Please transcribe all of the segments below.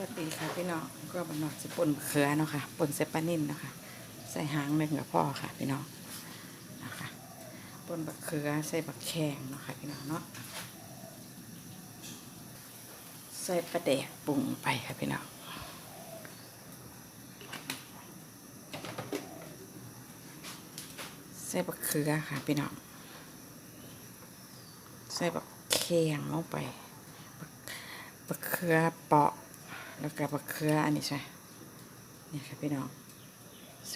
วัสดีค่ะพี่น้องก็บันนอกจะป่นเขือเนาะค่ะป่นเซปานินเนาะค่ะใส่หางหนึ่งกับพ่อค่ะพี่น้องนะคะป่นบักเขือใส่บักแขงเนาะค่ะพี่น้องเนาะใส่ปลาแดกปรุงไปค่ะพี่น้องใส่บักเขือค่ะพี่น้องใส่บักแขงลงไปบักเขือเปาะ แล้วก็บักเขืออันนี้ใช่นี่ค่ะพี่น้อง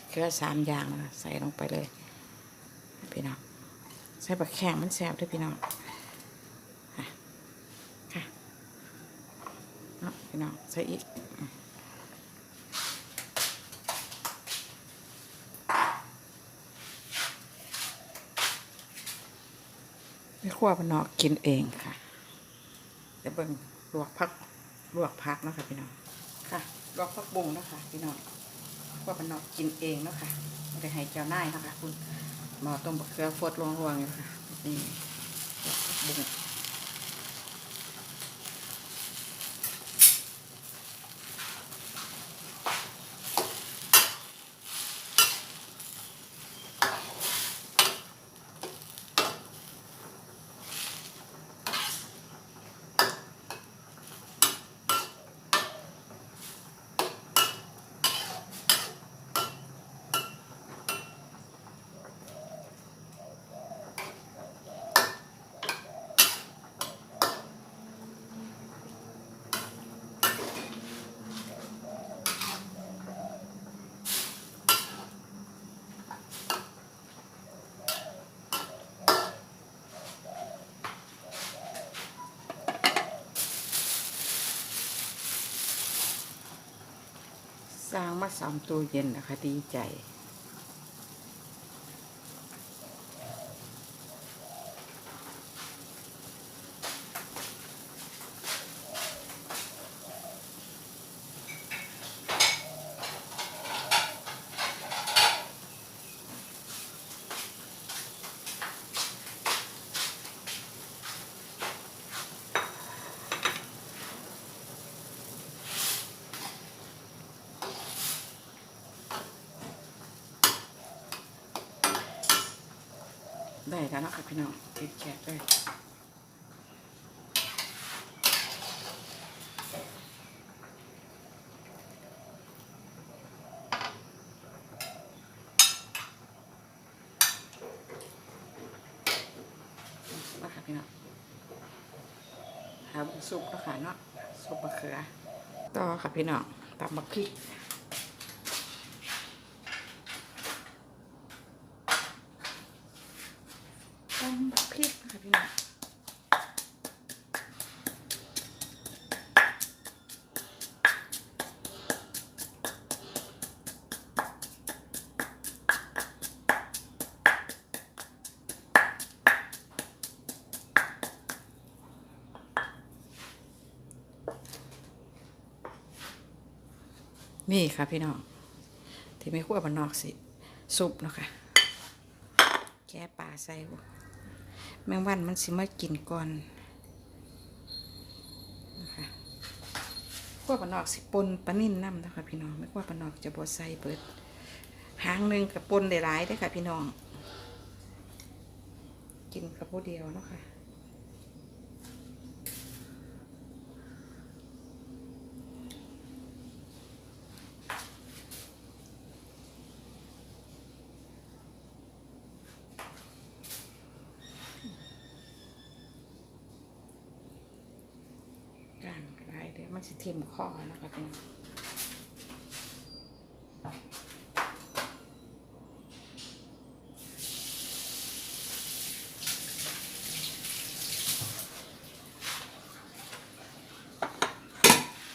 เขือสามอย่างนะใส่ลงไปเลย พี่น้องใส่บักแข้งมันแซ่บด้วยพี่น้องค่ะเนาะพี่น้องใส่อีกไม่ขั้วพนอกกินเองค่ะเดี๋ยวเบิ่งลวกพัก ลวกพักเนาะค่ะพี่น้องค่ะลวกพักบุงเนาะค่ะพี่น้องว่ามันนอกกินเองเนาะค่ะไม่ได้ให้เจ้าหน้ายนะคะคุณหมอต้มบักเขือฟดลวงๆอยู่ค่ะนี่บุงางมาสามตัวเย็นนะคะดีใจ ได้แล้วนะค่ะพี่น้องติดแขกเลยมาค่ะพี่น้องหาบุซุปแล้วค่ะเนาะซุปมะเขือ ต่อค่ะพี่น้องตำบักพริก ตำบักพริกค่ะพี่น้อง นี่ค่ะพี่น้อง ที่ไม่คั่วบนนอกสิ ซุปเนาะค่ะ แก้ปลาใส่ แมงวันมันสิมากินก่อนนะคะขั้วปลานอกสิปนปลานิ่นน้ำนะคะพี่น้อง ไม่ขั้วปลานอกจะบดใส่เบิดหางหนึ่งกับปนได้หลายได้ค่ะพี่น้อง กินกับผู้เดียวเนาะค่ะกลางหลายเดี๋ยว มันสิทิ่มคอนะคะพี่น้อง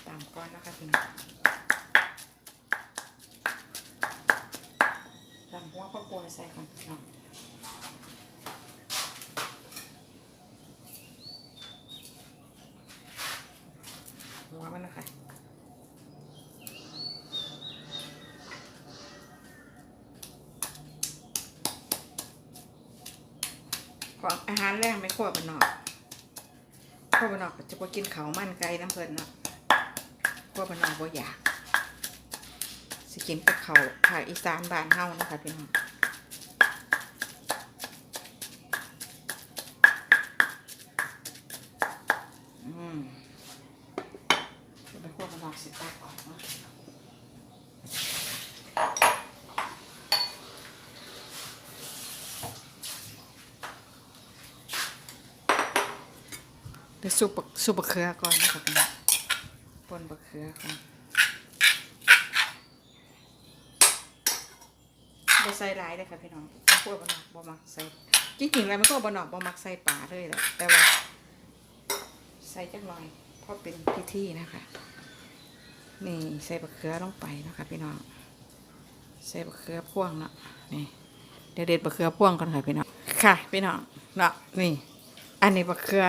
ตามก้อนนะคะพี่น้องตามหัวข้าวโพดใส่ก่อนพี่น้อง หัวมันนะคะ ของอาหารแรกไม่ขั้วบานนอกขั้วบานนอกจะไปกินเขามันไก่น้ำเพลินเนาะขวบมันนอกบ่อยาก สิกินกับเขาภาคอีสานบ้านเฮานะคะพี่น้องอืมเดี๋ยวไปพวกมันนอกสิตากออกเนาะ เดี๋ยวซุปบักซุปบะเขือก่อนนะคะพี่น้องปนบะเขือก่อนบ่ใส่หลายเลยค่ะพี่น้องพวกบนอกบ่มักใส่จริงๆแล้วมันก็บนอกบ่มักใส่ปลาเลยแหละแต่ว่า ใส่จักหน่อยเพราะเป็นพิธีนะคะนี่ใส่บะเขือลงไปนะคะพี่น้องใส่บะเขือพ่วงเนาะนี่เดี๋ยวเด็ดบะเขือพ่วงก่อนค่ะพี่น้องค่ะ พี่น้องเนาะนี่ อันนี้บะเขือ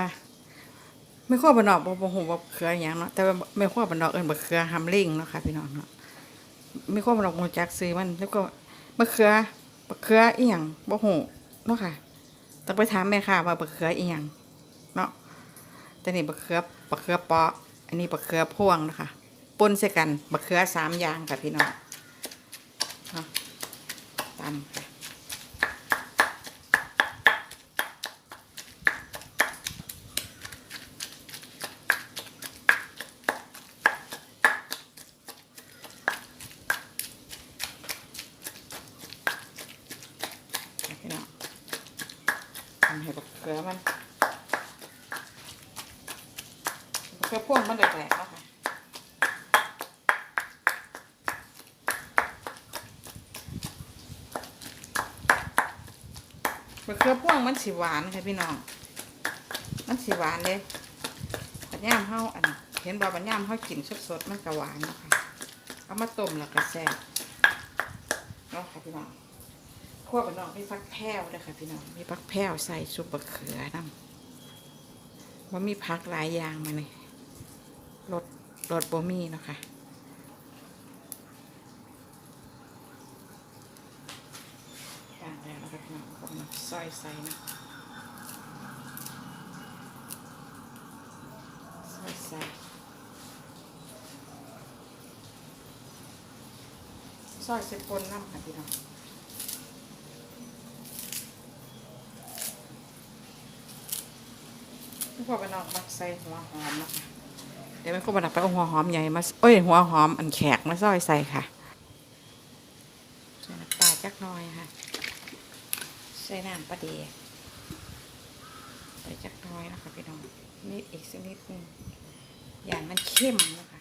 ไม่ข้อบันอกบ่บ่ฮู้ว่าบเขืออย่างเนาะแต่ว่าไม่ข้อบันอกเอิ้นบะเขือฮัมลิงเนาะค่ะพี่น้องเนาะไม่ข้อบันอกงูจักซื้อมันแล้วก็มะเขือมะเขืออีหยังบ่ฮู้เนาะค่ะต้องไปถามแม่ค่ะว่ามะเขืออีหยังเนาะแต่นี่มะเขือมะเขือเปาะอันนี้มะเขือพวงนะคะปนใส่กันมะเขือสามอย่างค่ะพี่น้องเนาะตำค่ะพี่น้องทำให้มะเขือมันมะเขือ พวงมันแหลกๆเนะค่ะมะเขือพ่วงมันสีหวานค่ะพี่น้อง มันสีหวานเลยบัญญามเฮาอัน เห็นว่าบัญญามเฮากินสดๆมันก็หวานนะคะเอามาต้มแล้วก็แซ่บเนาะค่ะพี่น้องคั่วพี่น้องมีฟักแพ้วด้วยค่ะพี่น้อง มีฟักแพ้วใส่ซุปมะเขือน้ำว่ามีผักหลายอย่างมาเลย รสรสบะหมี่นะคะย่างแล้วนะครับพี่น้องก็มาซอยใส่นะซอยใส่ซอยเส้นปนน้ำค่ะพี่น้องพอไปนอกมักใส่หัวหอมนะคะ เดี๋ยวแม่ก็บันดับไปเอาหัวหอมใหญ่มาเอ้ยหัวหอมอันแขกมาซอยใส่ค่ะใส่น้ำปลาจักหน่อยค่ะใส่น้ำปลาเดียใส่จักหน้อยนะคะพี่น้องนี่อีกสักนิดนึงอย่างมันเข้มนะคะ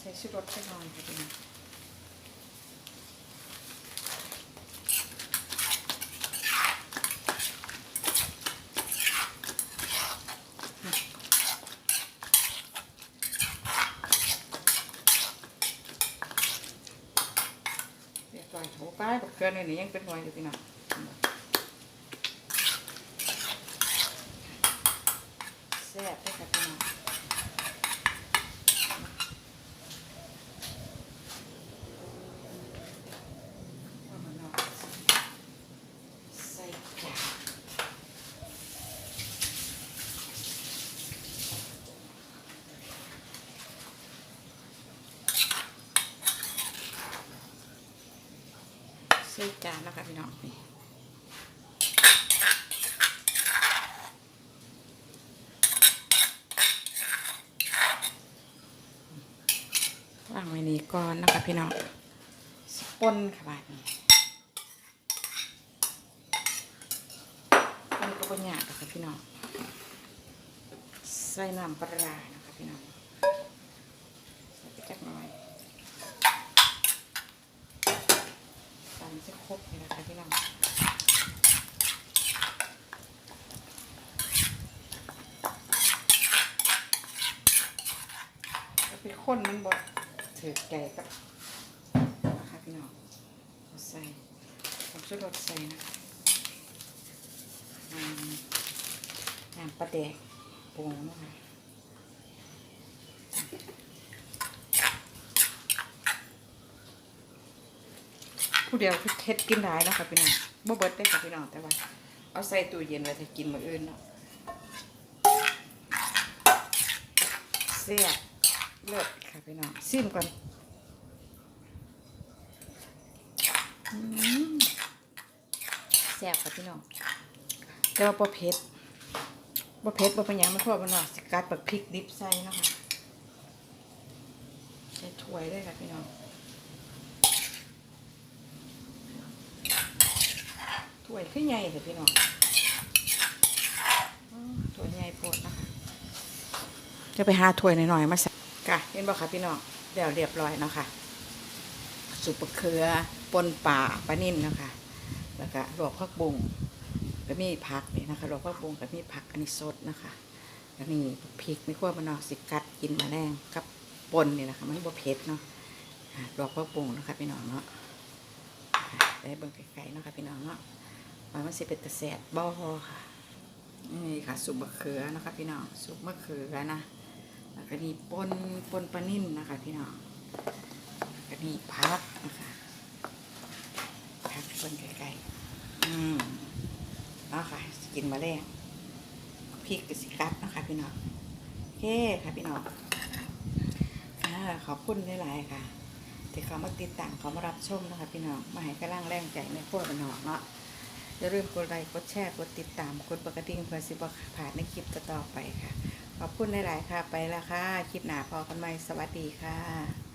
ใส่ชูรสจักหน่อยค่ะพี่น้องเรียบร้อยโอ้ ป้ายบักเกินอเนี่ยนี่ยังเป็นหน่วยอยู่พี่น้องแซ่บเลยค่ะพี่น้องเอามาเนาะใส่จาน ใส่จานแล้วค่ะพี่น้องนี่วางไว้นี่ก่อนนะคะพี่น้องสปนค่ะบาดนี้อันก็เป็นยากค่ะพี่น้องใส่น้ำปลาร้านะคะพี่น้องใส่ไปจักน่อยตาม จะครบเลยนะคะพี่น้องแล้วไปข้นมันบดถือแก่กับนะคะพี่น้องเอาใส่ผมชุดรสใส่นะคะน้ำน้ำปลาแดกปรุงนะคะ ผู้เดียวคือเฮ็ดกินได้เนาะค่ะพี่น้องบ่เบิดได้ค่ะพี่น้องแต่ว่า เอาใส่ตู้เย็นไว้ถ้ากินมื้ออื่นเนาะเสียเลิศค่ะพี่น้องซิมก่อนแซ่บค่ะพี่น้องแต่ว่าบ่เผ็ดบ่เผ็ดบ่เป็นหยังมันพราะว่ามันว่าสิกัดแบบพริกดิบใส่เนาะค่ะใส่ถ้วยด้วยค่ะพี่น้อง ถ้วยขึ้นใหญ่ค่ะพี่น้องอ้อถ้วยใหญ่โพดนะคะจะไปหาถ้วยหน่อยๆมาใส่กะเห็นบ่คะพี่น้องเดี๋ยวเรียบร้อยเนาะค่ะสุปมะเขือปนป่าปลานิ่นเนาะค่ะแล้วก็ลวกผักบุ้งก็มีผักนี่นะคะลวกผักบุ้งก็มีผักอันนี้สดนะคะแล้วนี่พริกไม่ขั้วมันเนาะสิกัดกินแมาแรงกับปนนี่นะคะมันบ่เผ็ดเนาะอ่าลวกผักบุ้งเนาะคะพี่น้องเนาะอ่าได้เบิ่งไกลๆเนาะค่ะพี่น้องเนาะ ว่ามันสิเป็นตะแสบบ่อค่ะ นี่ค่ะซุปมะเขือนะคะ พี่น้องซุปมะเขือนะแล้วก็นี่ปนปนปลานิ่มนะคะ พี่น้องแล้วก็นี่พักนะคะพักปนไก่ๆอืมเนาะค่ะกินมาแล้วพริกกับสิกัดนะคะ พี่น้องโอเคค่ะพี่น้องค่ะขอบคุณหลายๆค่ะที่เขามาติดตามเขามารับชมนะคะ พี่น้องมาให้กำลังแรงใจในพวกมันหอกเนาะ อย่าลืมกดไลค์ กดแชร์ กดติดตาม กดปกติเพื่อสิบผ่านในคลิปต่อๆไปค่ะ ขอบคุณหลาย ๆ ค่ะ ไปแล้วค่ะ คลิปหน้าพอกันใหม่ สวัสดีค่ะ